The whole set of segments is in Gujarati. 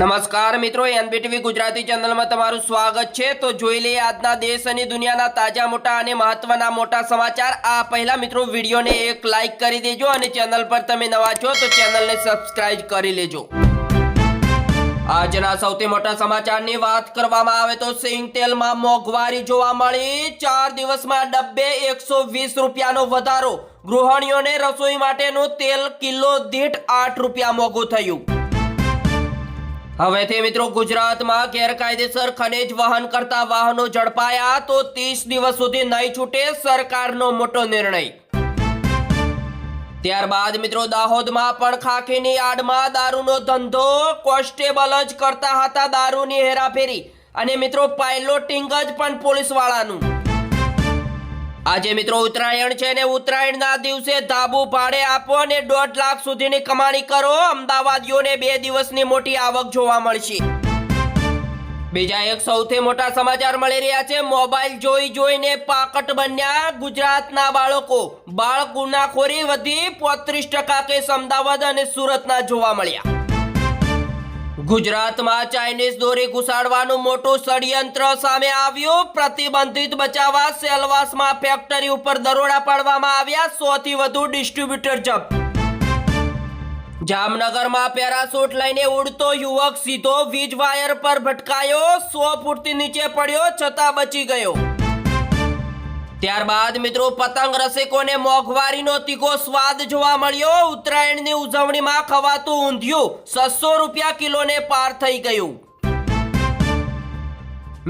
નમસ્કાર મિત્રો, એનબીટીવી ગુજરાતી ચેનલમાં તમારું સ્વાગત છે. તો જોઈ લઈએ આજના દેશ અને દુનિયાના તાજા મોટા અને મહત્વના મોટા સમાચાર. આ પહેલા મિત્રો, વિડીયોને એક લાઈક કરી દેજો અને ચેનલ પર તમે નવા છો તો ચેનલને સબસ્ક્રાઇબ કરી લેજો. આજના સૌથી મોટા સમાચારની વાત કરવામાં આવે તો સિંગ તેલમાં મોંઘવારી જોવા મળી. ચાર દિવસમાં ડબ્બે એકસો વીસ રૂપિયાનો વધારો. ગૃહિણીઓને રસોઈ માટેનું તેલ કિલો દીઠ આઠ રૂપિયા મોંઘું થયું. હવેથી મિત્રો ગુજરાતમાં ગેરકાયદેસર ખનીજ વહન કરતા વાહનો ઝડપાયા તો ત્રીસ દિવસ સુધી નહીં છૂટે સરકારનો મોટો નિર્ણય. ત્યારબાદ મિત્રો દાહોદમાં પણ ખાખીની આડમાં દારૂનો ધંધો કોન્સ્ટેબલ જ કરતા હતા દારૂની હેરાફેરી. અને મિત્રો પાયલોટિંગ જ પણ પોલીસ વાળાનું આજે મિત્રો ઉત્તરાયણ છે ને ઉત્તરાયણના દિવસે ધાબુ ભાડે આપો અને દોઢ લાખ સુધીની કમાણી કરો. અમદાવાદીઓને બે દિવસની મોટી આવક જોવા મળશે. બીજા એક સૌથી મોટા સમાચાર મળી રહ્યા છે. મોબાઈલ જોઈ જોઈને પાકટ બન્યા ગુજરાતના બાળકો. બાળ ગુનાખોરી વધી પોત્રીસ ટકા કેસ અમદાવાદ અને સુરતના જોવા મળ્યા. ગુજરાતમાં ચાઇનીઝ દોરી ઘુસાડવાનું મોટું ષડયંત્ર સામે આવ્યું. પ્રતિબંધિત બચાવવા સેલવાસમાં ફેક્ટરી ઉપર દરોડા પાડવામાં આવ્યા. સો થી વધુ ડિસ્ટ્રીબ્યુટર જપ્ત. જામનગરમાં પેરાસૂટ લઈને ઉડતો યુવક સીધો વીજ વાયર પર ભટકાયો. સો ફૂટથી નીચે પડ્યો, છતાં બચી ગયો. ત્યારબાદ મિત્રો પતંગ રસિકોને મોંઘવારીનો તીખો સ્વાદ જોવા મળ્યો. ઉત્તરાયણની ઉજવણીમાં ખવાતું ઊંધિયું સસો રૂપિયા કિલોને પાર થઈ ગયું.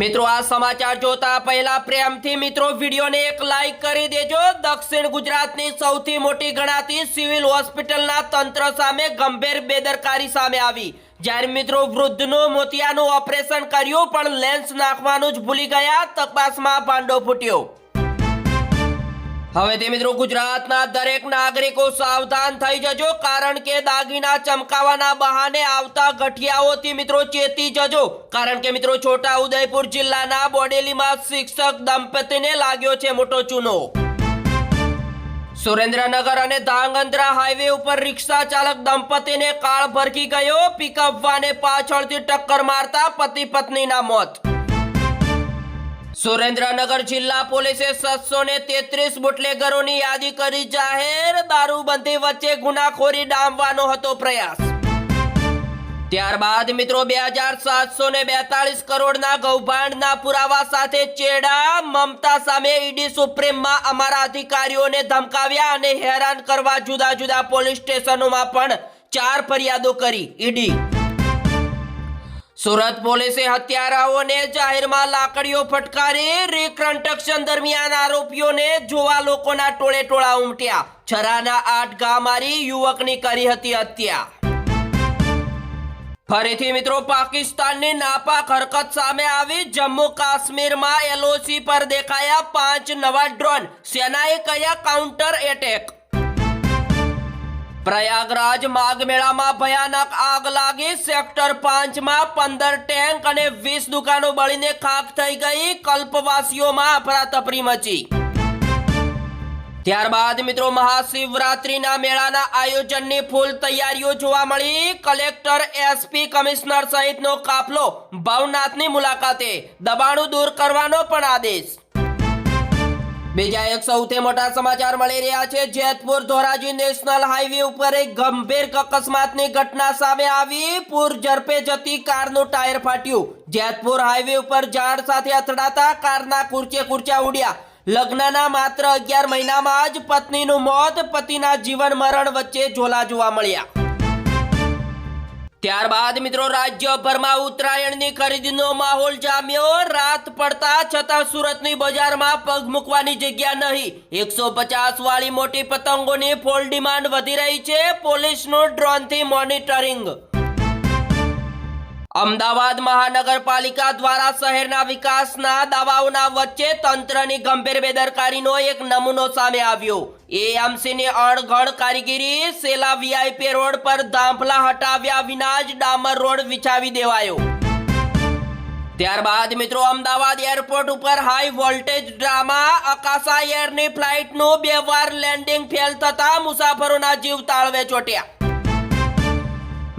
મિત્રો આ સમાચાર જોતા પહેલા પ્રેમથી મિત્રો વિડીયોને એક લાઈક કરી દેજો. દક્ષિણ ગુજરાતની સૌથી મોટી ગણાતી સિવિલ હોસ્પિટલના તંત્ર સામે ગંભીર બેદરકારી સામે આવી. જ્યારે મિત્રો વૃદ્ધનું મોતિયાનું ઓપરેશન કર્યું, પણ લેન્સ નાખવાનું જ ભૂલી ગયા. તપાસમાં ભાંડો ફૂટ્યો. હવે તે મિત્રો ગુજરાતના દરેક નાગરિકો સાવધાન થઈ જજો, કારણ કે દાગીના ચમકાવાના બહાને આવતા ગઠિયાઓથી મિત્રો ચેતી જજો. કારણ કે મિત્રો છોટા ઉદયપુર જિલ્લાના બોડેલીમાં શિક્ષક દંપતીને લાગ્યો છે મોટો ચૂનો. સુરેન્દ્રનગર અને ધાંગધ્રા હાઈવે ઉપર રિક્ષા ચાલક દંપતીને કાળ ભરકી ગયો. પિકઅપ વાને પાછળથી ટક્કર મારતા પતિ પત્નીના મોત. સુરેન્દ્રનગર જિલ્લા પોલીસે સાતસો ને તેત્રીસ બુટલેગરોની યાદી કરી જાહેર. દારૂબંધી વચ્ચે ગુનાખોરી ડામવાનો હતો પ્રયાસ. ત્યારબાદ મિત્રો બે હજાર સાતસો ને બેતાલીસ કરોડના કૌભાંડના પુરાવા સાથે ચેડા મમતા સામે ઈડી સુપ્રીમમાં અમારા અધિકારીઓને ધમકાવ્યા અને હેરાન કરવા જુદા જુદા પોલીસ સ્ટેશનોમાં પણ ચાર ફરિયાદો કરી ઈડી. સુરત પોલીસે હત્યારાઓને જાહેરમાં લાકડીઓ ફટકારી રિકન્સ્ટ્રક્શન દરમિયાન આરોપીઓને જોવા લોકોના ટોળે ટોળા ઉમટ્યા. છરાના આઠ ઘા મારી યુવકની કરી હતી હત્યા. ફરીથી મિત્રો પાકિસ્તાનની નાપાક હરકત સામે આવી. જમ્મુ કાશ્મીરમાં એલઓસી પર દેખાયા પાંચ નવા ડ્રોન. સેનાએ કયા કાઉન્ટર એટેક પ્રયાગરાજ માઘ મેળામાં ભયાનક આગ લાગી. સેક્ટર પાંચમાં પંદર ટેન્ક અને વીસ દુકાનો બળીને ખાક થઈ ગઈ. કલ્પવાસીઓમાં અફરાતફરી મચી. ત્યારબાદ મિત્રો મહાશિવરાત્રિના મેળાના આયોજનની ફૂલ તૈયારીઓ જોવા મળી. કલેક્ટર એસપી કમિશનર સહિતનો કાફલો ભવનાથની મુલાકાતે. દબાણો દૂર કરવાનો પણ આદેશ. બીજા એક સૌથી મોટા સમાચાર મળી રહ્યા છે. જેતપુર ધોરાજી નેશનલ હાઈવે ઉપર એક ગંભીર અકસ્માતની ઘટના સામે આવી. પૂર ઝડપે જતી કારનું ટાયર ફાટ્યું. જેતપુર હાઈવે ઉપર ઝાડ સાથે અથડાતા કારના કુર્ચે કુર્ચા ઉડ્યા. લગ્નના માત્ર અગિયાર મહિનામાં જ પત્નીનું મોત, પતિના જીવન મરણ વચ્ચે ઝોલા જોવા મળ્યા. ત્યારબાદ મિત્રો રાજ્યભરમાં ઉત્તરાયણની ખરીદીનો માહોલ જામ્યો. રાત પડતા છતાં સુરતની બજારમાં પગ મૂકવાની જગ્યા નહીં. એકસો પચાસ વાળી મોટી પતંગોની ફોલ ડિમાન્ડ વધી રહી છે. પોલીસનું ડ્રોનથી મોનિટરિંગ. અમદાવાદ મહાનગરપાલિકા દ્વારા શહેરના વિકાસના દાવાઓના વચ્ચે તંત્રની ગંભીર બેદરકારીનો એક નમૂનો સામે આવ્યો. એએમસીની અણઘડ કારીગીરી સેલા વીઆઈપી રોડ પર દાંભલા હટાવ્યા વિના જ ડામર રોડ વિછાવી દેવાયો. ત્યારબાદ મિત્રો, અમદાવાદ એરપોર્ટ ઉપર હાઈ વોલ્ટેજ ડ્રામા અકાશા એરની ફ્લાઇટનું બે વાર લેન્ડિંગ ફેલ થતા મુસાફરોના જીવ તાળવે ચોટ્યા.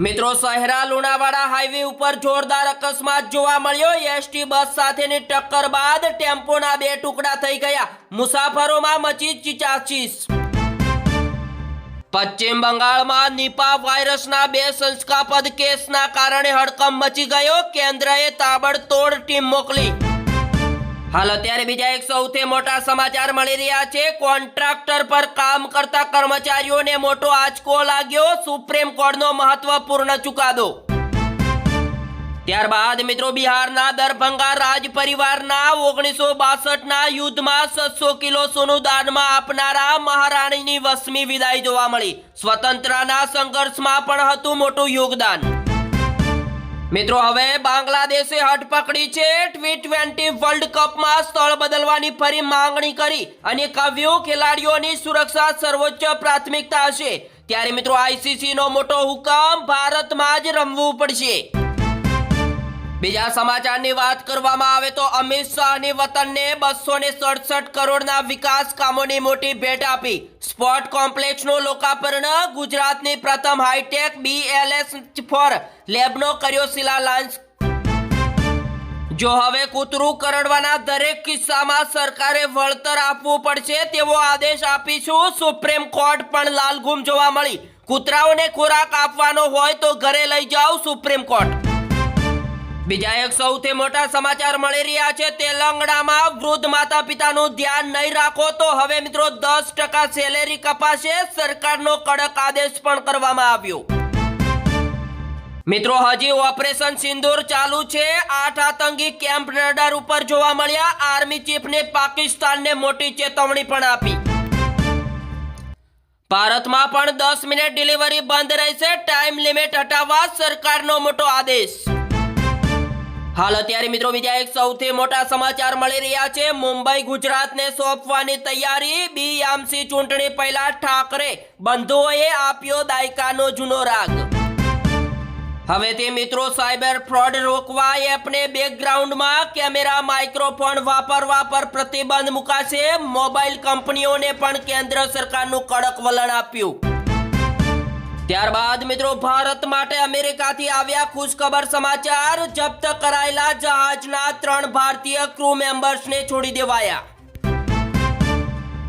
મિત્રો, શહેરા લુણાવાડા હાઈવે ઉપર જોરદાર અકસ્માત જોવા મળ્યો. એસટી બસ સાથેની ટક્કર બાદ ટેમ્પોના બે ટુકડા થઈ ગયા. મુસાફરોમાં મચી ચીચાચીસ. પશ્ચિમ બંગાળમાં નિપા વાયરસના બે સંસ્થાપદ કેસના કારણે હડકંપ મચી ગયો. કેન્દ્રએ તાબડતોડ ટીમ મોકલી. હાલ અત્યારે બીજા એક સૌથી મોટા સમાચાર મળી રહ્યા છે. કોન્ટ્રાક્ટર પર કામ કરતા કર્મચારીઓને મોટો આંચકો લાગ્યો. સુપ્રીમ કોર્ટનો મહત્વપૂર્ણ ચુકાદો. ત્યારબાદ મિત્રો બિહારના દરભંગા રાજ પરિવારના ઓગણીસો બાસઠના યુદ્ધમાં સત્સો કિલો સોનું દાનમાં આપનારા મહારાણીની વસમી વિદાય જોવા મળી. સ્વતંત્રના સંઘર્ષમાં પણ હતું મોટું યોગદાન. મિત્રો, હવે બાંગ્લાદેશે હટ પકડી છે. ટી ટ્વેન્ટી વર્લ્ડ કપમાં સ્થળ બદલવાની ફરી માંગણી કરી અને કહ્યું, ખેલાડીઓની સુરક્ષા સર્વોચ્ચ પ્રાથમિકતા હશે. ત્યારે મિત્રો આઈસીસી નો મોટો હુકમ ભારતમાં જ રમવું પડશે. બીજા સમાચારની વાત કરવામાં આવે તો અમિત શાહની વતનને બસો ને સડસઠ કરોડના વિકાસ કામોની મોટી ભેટ આપી. સ્પોર્ટ કોમ્પ્લેક્સનું લોકાર્પણ ગુજરાતની પ્રથમ હાઈટેક બીએલએસ ફોર લેબનો કર્યો શિલાન્યાસ. જો હવે કૂતરું કરડવાના દરેક કિસ્સામાં સરકારે વળતર આપવું પડશે તેવો આદેશ આપીશું, સુપ્રીમ કોર્ટ પણ લાલઘૂમ જોવા મળી. કૂતરાઓને ખોરાક આપવાનો હોય તો ઘરે લઈ જાઓ સુપ્રીમ કોર્ટ. બીજા એક સૌથી મોટા સમાચાર મળી રહ્યા છે, તેલંગણામાં વૃદ્ધ માતા પિતાનું ધ્યાન નહીં રાખો તો હવે મિત્રો દસ ટકા સેલેરી કપાશે, સરકારનો કડક આદેશ પણ કરવામાં આવ્યો. મિત્રો, હજી ઓપરેશન સિંદૂર ચાલુ છે, આઠ આતંકી કેમ્પ રડાર ઉપર જોવા મળ્યા, આર્મી ચીફને પાકિસ્તાનને મોટી ચેતવણી પણ આપી. ભારતમાં પણ દસ મિનિટ ડિલિવરી બંધ રહેશે, ટાઈમ લિમિટ હટાવવા સરકારનો મોટો આદેશ. હાલ અત્યારે મિત્રો બીજા એક સૌથી મોટા સમાચાર મળી રહ્યા છે. મુંબઈ ગુજરાતને સોંપવાની તૈયારી. બીએમસી ચૂંટણી પહેલા ઠાકરે બંધુઓએ આપ્યો દાયકાનો જૂનો રાગ. હવે તે મિત્રો સાયબર ફ્રોડ રોકવા એપને બેકગ્રાઉન્ડમાં કેમેરા, માઇક્રોફોન વાપરવા પર પ્રતિબંધ મુકાશે. મોબાઈલ કંપનીઓને પણ કેન્દ્ર સરકારનું કડક વલણ આપ્યું. ત્યારબાદ મિત્રો, ભારત માટે અમેરિકાથી આવ્યા ખુશખબર સમાચાર. જપ્ત કરાયેલા જહાજના ત્રણ ભારતીય ક્રૂ મેમ્બર્સને છોડી દેવાયા.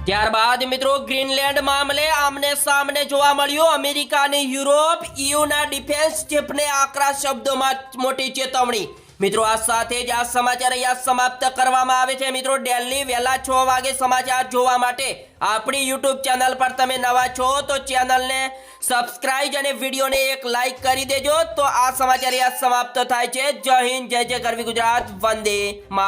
ત્યારબાદ મિત્રો ગ્રીનલેન્ડ મામલે આમને સામને જોવા મળ્યું. અમેરિકા અને યુરોપ ઈયુના ડિફેન્સ ચીફને આકરા શબ્દોમાં મોટી ચેતવણી. મિત્રો, આ સાથે જ આ સમાચાર અહીંયા સમાપ્ત કરવામાં આવે છે. મિત્રો, ડેલી વહેલા છ વાગે સમાચાર જોવા માટે આપણી યુટ્યુબ ચેનલ પર તમે નવા છો તો ચેનલને સબસ્ક્રાઇબ અને વિડીયોને એક લાઈક કરી દેજો. તો આ સમાચાર અહીંયા સમાપ્ત થાય છે. જય હિન્દ, જય જય ગરવી ગુજરાત. વંદે મા